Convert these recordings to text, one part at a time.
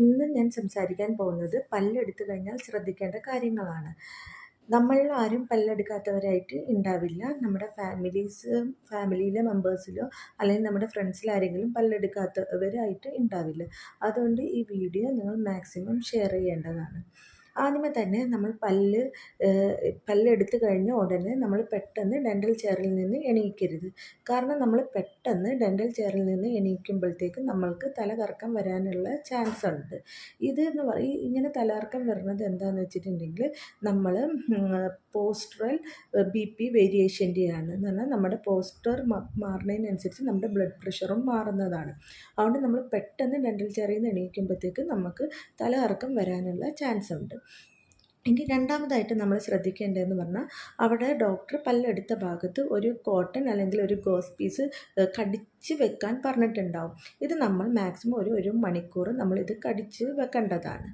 ഇന്ന് ഞാൻ സംസാരിക്കാൻ പോകുന്നത് പല്ലെടുത്തു കഴിഞ്ഞാൽ ശ്രദ്ധിക്കേണ്ട കാര്യങ്ങളാണ്. നമ്മളിൽ ആരും പല്ലെടുക്കാത്തവരായിട്ട് ഉണ്ടാവില്ല. നമ്മുടെ ഫാമിലീസ് ഫാമിലിയിലെ മെമ്പേഴ്സിലോ അല്ലെങ്കിൽ നമ്മുടെ ഫ്രണ്ട്സിൽ ആരെങ്കിലും പല്ലെടുക്കാത്തവരായിട്ട് ഉണ്ടാവില്ല. അതുകൊണ്ട് ഈ വീഡിയോ നിങ്ങൾ മാക്സിമം ഷെയർ ചെയ്യേണ്ടതാണ്. ആദ്യമേ തന്നെ നമ്മൾ പല്ല് പല്ലെടുത്ത് കഴിഞ്ഞ ഉടനെ നമ്മൾ പെട്ടെന്ന് ഡെന്റൽ ചെയറിൽ നിന്ന് എണീക്കരുത്. കാരണം നമ്മൾ പെട്ടെന്ന് ഡെന്റൽ ചെയറിൽ നിന്ന് എണീക്കുമ്പോഴത്തേക്ക് നമ്മൾക്ക് തലകറക്കം വരാനുള്ള ചാൻസ് ഉണ്ട്. ഇത് എന്ന് പറയും ഇങ്ങനെ തലകറക്കം വരുന്നത് എന്താണെന്ന് വെച്ചിട്ടുണ്ടെങ്കിൽ നമ്മൾ പോസ്റ്ററൽ ബി പി വേരിയേഷന്റെയാണ് എന്ന് പറഞ്ഞാൽ നമ്മുടെ പോസ്റ്റർ മാറുന്നതിനനുസരിച്ച് നമ്മുടെ ബ്ലഡ് പ്രഷറും മാറുന്നതാണ്. അതുകൊണ്ട് നമ്മൾ പെട്ടെന്ന് ഡെന്റൽ ചെയറിൽ നിന്ന് എണീക്കുമ്പോഴത്തേക്ക് നമുക്ക് തലകറക്കം വരാനുള്ള ചാൻസ് ഉണ്ട്. ഇനി രണ്ടാമതായിട്ട് നമ്മൾ ശ്രദ്ധിക്കേണ്ടതെന്ന് പറഞ്ഞാൽ അവിടെ ഡോക്ടർ പല്ലെടുത്ത ഭാഗത്ത് ഒരു കോട്ടൺ അല്ലെങ്കിൽ ഒരു ഗോസ് പീസ് കടിച്ച് വെക്കാൻ പറഞ്ഞിട്ടുണ്ടാവും. ഇത് നമ്മൾ മാക്സിമം ഒരു ഒരു മണിക്കൂർ ഇത് കടിച്ച് വെക്കേണ്ടതാണ്.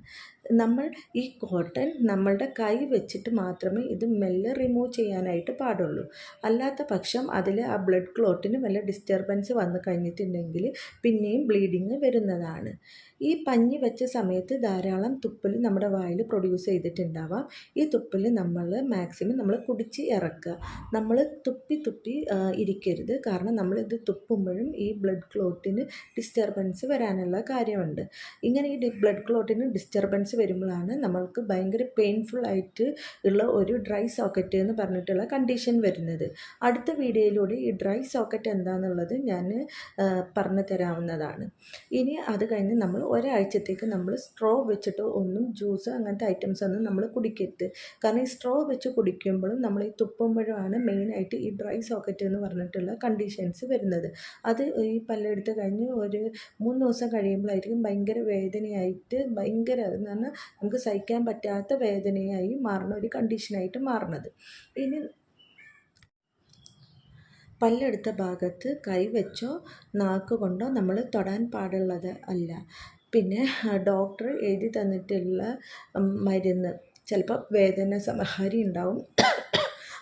നമ്മൾ ഈ കോട്ടൺ നമ്മളുടെ കൈ വെച്ചിട്ട് മാത്രമേ ഇത് മെല്ലെ റിമൂവ് ചെയ്യാനായിട്ട് പാടുള്ളൂ. അല്ലാത്ത പക്ഷം അതിൽ ആ ബ്ലഡ് ക്ലോട്ടിന് വല്ല ഡിസ്റ്റർബൻസ് വന്നു കഴിഞ്ഞിട്ടുണ്ടെങ്കിൽ പിന്നെയും ബ്ലീഡിങ് വരുന്നതാണ്. ഈ പഞ്ഞി വെച്ച സമയത്ത് ധാരാളം തുപ്പൽ നമ്മുടെ വായിൽ പ്രൊഡ്യൂസ് ചെയ്തിട്ടുണ്ടാവാം. ഈ തുപ്പൽ നമ്മൾ മാക്സിമം നമ്മൾ കുടിച്ച് ഇറക്കുക. നമ്മൾ തുപ്പി തുപ്പി ഇരിക്കരുത്. കാരണം നമ്മളിത് തുപ്പുമ്പോഴും ഈ ബ്ലഡ് ക്ലോട്ടിന് ഡിസ്റ്റർബൻസ് വരാനുള്ള കാര്യമുണ്ട്. ഇങ്ങനെ ഈ ബ്ലഡ് ക്ലോട്ടിന് ഡിസ്റ്റർബൻസ് വരുമ്പോഴാണ് നമ്മൾക്ക് ഭയങ്കര പെയിൻഫുൾ ആയിട്ട് ഉള്ള ഒരു ഡ്രൈ സോക്കറ്റ് എന്ന് പറഞ്ഞിട്ടുള്ള കണ്ടീഷൻ വരുന്നത്. അടുത്ത വീഡിയോയിലൂടെ ഈ ഡ്രൈ സോക്കറ്റ് എന്താണെന്നുള്ളത് ഞാൻ പറഞ്ഞു തരാവുന്നതാണ്. ഇനി അത് കഴിഞ്ഞ് നമ്മൾ ഒരാഴ്ചത്തേക്ക് നമ്മൾ സ്ട്രോ വെച്ചിട്ട് ഒന്നും ജ്യൂസ് അങ്ങനത്തെ ഐറ്റംസ് ഒന്നും നമ്മൾ കുടിക്കരുത്. കാരണം ഈ സ്ട്രോ വെച്ച് കുടിക്കുമ്പോഴും നമ്മൾ ഈ തുപ്പുമ്പോഴുമാണ് മെയിനായിട്ട് ഈ ഡ്രൈ സോക്കറ്റ് എന്ന് പറഞ്ഞിട്ടുള്ള കണ്ടീഷൻസ് വരുന്നത്. അത് ഈ പല്ലെടുത്ത് കഴിഞ്ഞ് ഒരു മൂന്ന് ദിവസം കഴിയുമ്പോഴായിരിക്കും ഭയങ്കര വേദനയായിട്ട് ഭയങ്കര എന്ന് പറഞ്ഞാൽ നമുക്ക് സഹിക്കാൻ പറ്റാത്ത വേദനയായി മാറുന്ന ഒരു കണ്ടീഷനായിട്ട് മാറുന്നത്. ഇനി പല്ലെടുത്ത ഭാഗത്ത് കൈവച്ചോ നാക്ക് കൊണ്ടോ നമ്മൾ തൊടാൻ പാടുള്ളത് അല്ല. പിന്നെ ഡോക്ടർ എഴുതി തന്നിട്ടുള്ള മരുന്ന്. ചിലപ്പോൾ വേദന സമഹാരി ഉണ്ടാവും.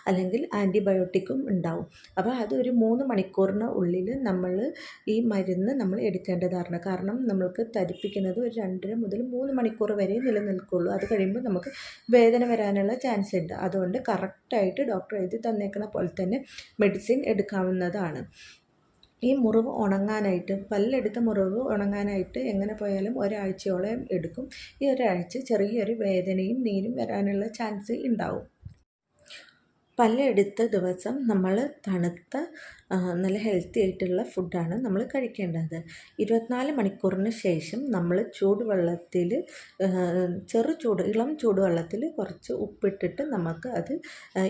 അല്ലെങ്കിൽ ആന്റിബയോട്ടിക്കും ഉണ്ടാവും. അപ്പോൾ അതൊരു മൂന്ന് മണിക്കൂറിന് ഉള്ളിൽ നമ്മൾ ഈ മരുന്ന് നമ്മൾ എടുക്കേണ്ടതാണ്. കാരണം നമ്മൾക്ക് തരിപ്പിക്കുന്നത് ഒരു രണ്ടര മുതൽ മൂന്ന് മണിക്കൂർ വരെ നിലനിൽക്കുള്ളൂ. അത് കഴിയുമ്പോൾ നമുക്ക് വേദന വരാനുള്ള ചാൻസ് ഉണ്ട്. അതുകൊണ്ട് കറക്റ്റായിട്ട് ഡോക്ടർ എഴുതി തന്നേക്കുന്ന പോലെ തന്നെ മെഡിസിൻ എടുക്കാവുന്നതാണ്. ഈ മുറിവ് ഉണങ്ങാനായിട്ട് പല്ലെടുത്ത മുറിവ് ഉണങ്ങാനായിട്ട് എങ്ങനെ പോയാലും ഒരാഴ്ചയോളം എടുക്കും. ഈ ഒരാഴ്ച ചെറിയൊരു വേദനയും നീരും വരാനുള്ള ചാൻസ് ഉണ്ടാവും. പല്ലെടുത്ത ദിവസം നമ്മൾ തണുത്ത നല്ല ഹെൽത്തി ആയിട്ടുള്ള ഫുഡാണ് നമ്മൾ കഴിക്കേണ്ടത്. ഇരുപത്തിനാല് മണിക്കൂറിന് ശേഷം നമ്മൾ ചൂടുവെള്ളത്തിൽ ചെറു ചൂട് ഇളം ചൂടുവെള്ളത്തിൽ കുറച്ച് ഉപ്പിട്ടിട്ട് നമുക്ക് അത്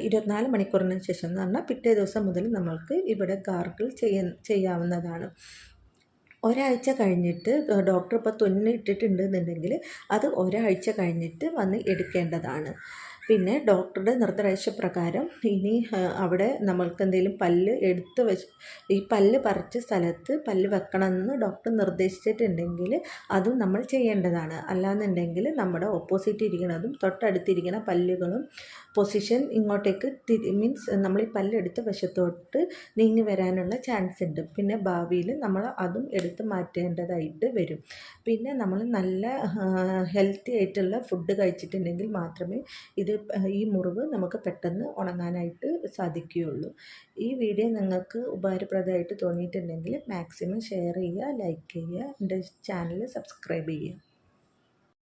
ഇരുപത്തിനാല് മണിക്കൂറിന് ശേഷം എന്ന് പറഞ്ഞാൽ പിറ്റേ ദിവസം മുതൽ നമ്മൾക്ക് ഇവിടെ ഗാർഗിൾ ചെയ്യാൻ ചെയ്യാവുന്നതാണ്. ഒരാഴ്ച കഴിഞ്ഞിട്ട് ഡോക്ടർ ഇപ്പോൾ തുന്നിട്ടിട്ടുണ്ടെന്നുണ്ടെങ്കിൽ അത് ഒരാഴ്ച കഴിഞ്ഞിട്ട് വന്ന് എടുക്കേണ്ടതാണ്. പിന്നെ ഡോക്ടറുടെ നിർദ്ദേശപ്രകാരം ഇനി അവിടെ നമ്മൾക്ക് എന്തെങ്കിലും പല്ല് എടുത്ത് വെച്ച് ഈ പല്ല് പറിച്ച സ്ഥലത്ത് പല്ല് വെക്കണമെന്ന് ഡോക്ടർ നിർദ്ദേശിച്ചിട്ടുണ്ടെങ്കിൽ അതും നമ്മൾ ചെയ്യേണ്ടതാണ്. അല്ലാന്നുണ്ടെങ്കിൽ നമ്മുടെ ഓപ്പോസിറ്റ് ഇരിക്കുന്നതും തൊട്ടടുത്തിരിക്കുന്ന പല്ലുകളും പൊസിഷൻ ഇങ്ങോട്ടേക്ക് തിരി മീൻസ് നമ്മൾ ഈ പല്ലെടുത്ത വശത്തോട്ട് നീങ്ങി വരാനുള്ള ചാൻസ് ഉണ്ട്. പിന്നെ ഭാവിയിൽ നമ്മൾ അതും എടുത്ത് മാറ്റേണ്ടതായിട്ട് വരും. പിന്നെ നമ്മൾ നല്ല ഹെൽത്തി ആയിട്ടുള്ള ഫുഡ് കഴിച്ചിട്ടുണ്ടെങ്കിൽ മാത്രമേ ഇത് ഈ മുറിവ് നമുക്ക് പെട്ടെന്ന് ഉണങ്ങാനായിട്ട് സാധിക്കുകയുള്ളൂ. ഈ വീഡിയോ നിങ്ങൾക്ക് ഉപകാരപ്രദമായിട്ട് തോന്നിയിട്ടുണ്ടെങ്കിൽ മാക്സിമം ഷെയർ ചെയ്യുക ലൈക്ക് ചെയ്യുക എന്റെ ചാനൽ സബ്സ്ക്രൈബ് ചെയ്യുക.